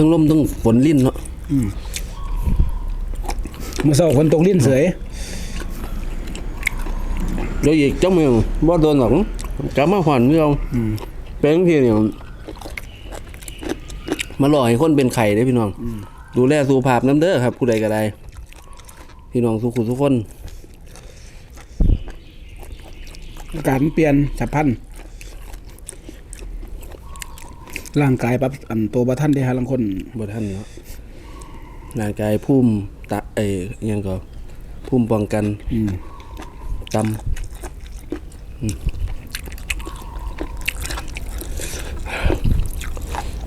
ทั้งลมทั้งฝนลิ้นเนาะเมื่อเช้าฝนตกลิ้นเสยเดี๋ยวอีกจังมือบ่โดนหรอกกลับมาหวานเมืองเป็นพี่เนี่ยมาหล่อให้คนเป็นไข่เด้อพี่น้องดูแลสุขภาพน้ำเด้อครับผู้ใดก็ได้พี่น้องทุกคนทุกคนอากาศมันเปลี่ยนฉับพลัน ร่างกายปรับอันตัวบะท่านได้ฮะลังคนบ่ท่านเนาะร่างกายพุ่มตะเอ้ยอิหยังก็พุ่มป้องกันอืมตำ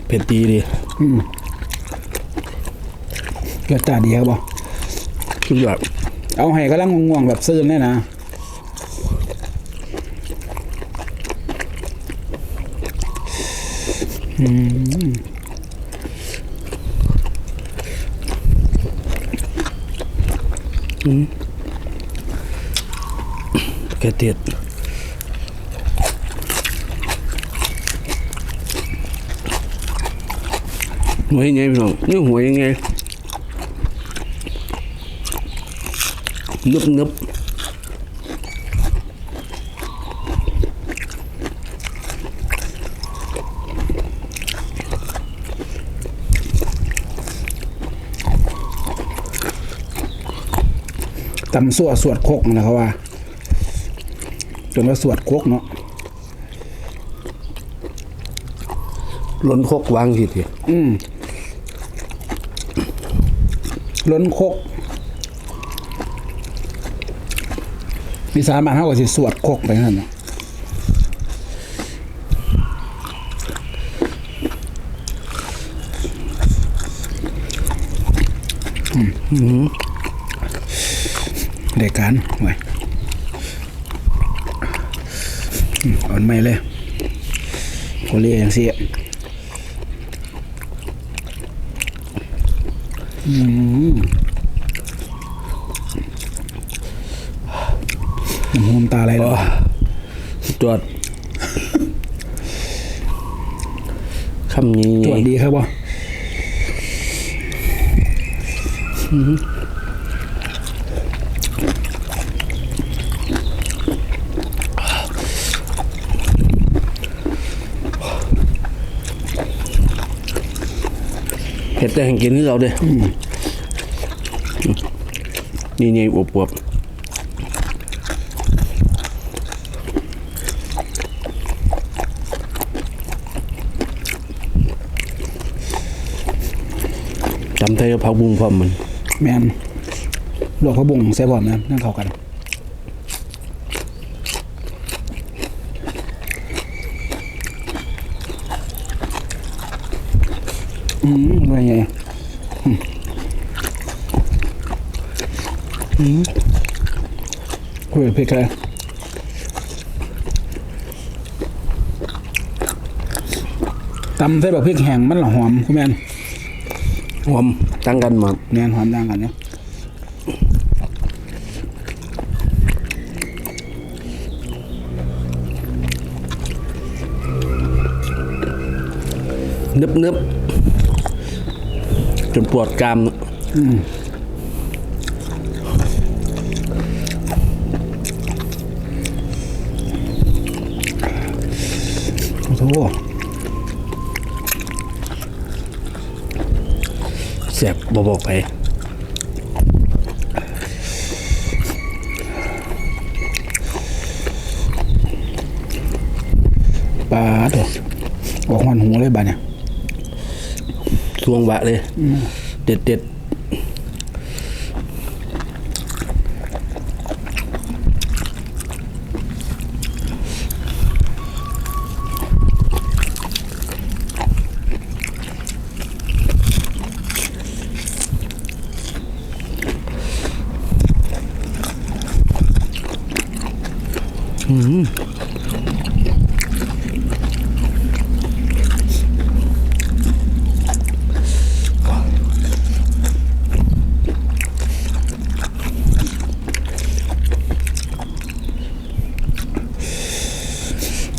เผ็ดดีดิเกิดตาดีครับบ่สุดยอดเอาให้กำลังง่วงๆแบบซื่นเลยนะ อืมแกเทียดหัวยังไงพี่น้องนี่หัวยังไงนึบนึบ ตำสั่วสวดโคกนะเขาว่า จนว่าสวดโคกเนาะล้นคกวางผิดทีอืมล้นโคกมีสารบานเท่ากับสิสวดโคกไปนั่นน่ะอืม เด็กกันไว้อืมอ่อนไม่เลยโอเลียอย่างเสียน้ำหูน้ำตาอะไรแล้วจวดคำนี้ตรวจดีครับบ่ เผ็ดแต่แห่งกินที่เราเด้นี่ไงอวบอบจำไทยกับผักบุ้งพร้อมมัน แมนลวกพระบุงใส่บอมนะนั่งเข้ากัน ว่าไงอืมคุยกับพี่กันตำใส่แบบพริกแห้งมันหละหอมคุณแมนหอมตั้งกันมาแมนหอมดังกันเนา นึบนึบจนปวดกรามเนอะโอ้โหแสบบอกบอกไปปลาเถอะออกหอนหูเลยบ้าเนี่ย ทวงบะเลย เด็ดเด็ด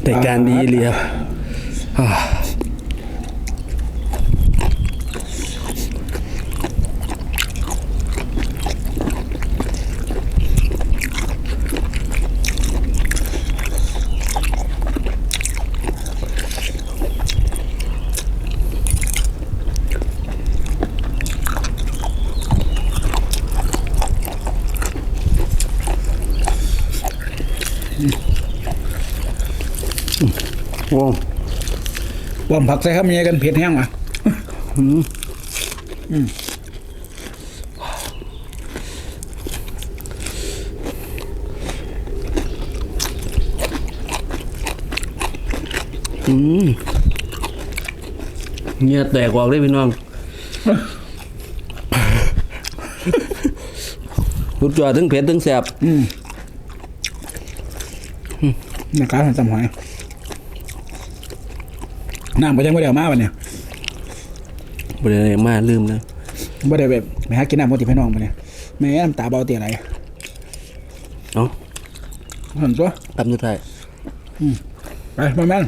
แต่การดีเลยบ ป้อมผักใส่ครับมีกันเผ็ดแห้งว่ะอืมเงียแตกออกเลยพี่น้องรุดจอดทั้งเผ็ดทั้งแสบในการทำจำหอย น้ำไปยังไม่ได้เอามาวันเนี่ยบริเวณมาลืมแล้วไม่ได้แบบไปหากินน้ำปกติพี่น้องมาเนี่ยแม่น้ำตาเบาเตียอะไรเนาะเห็นตัวตำสุดท้ายไปมาแม่น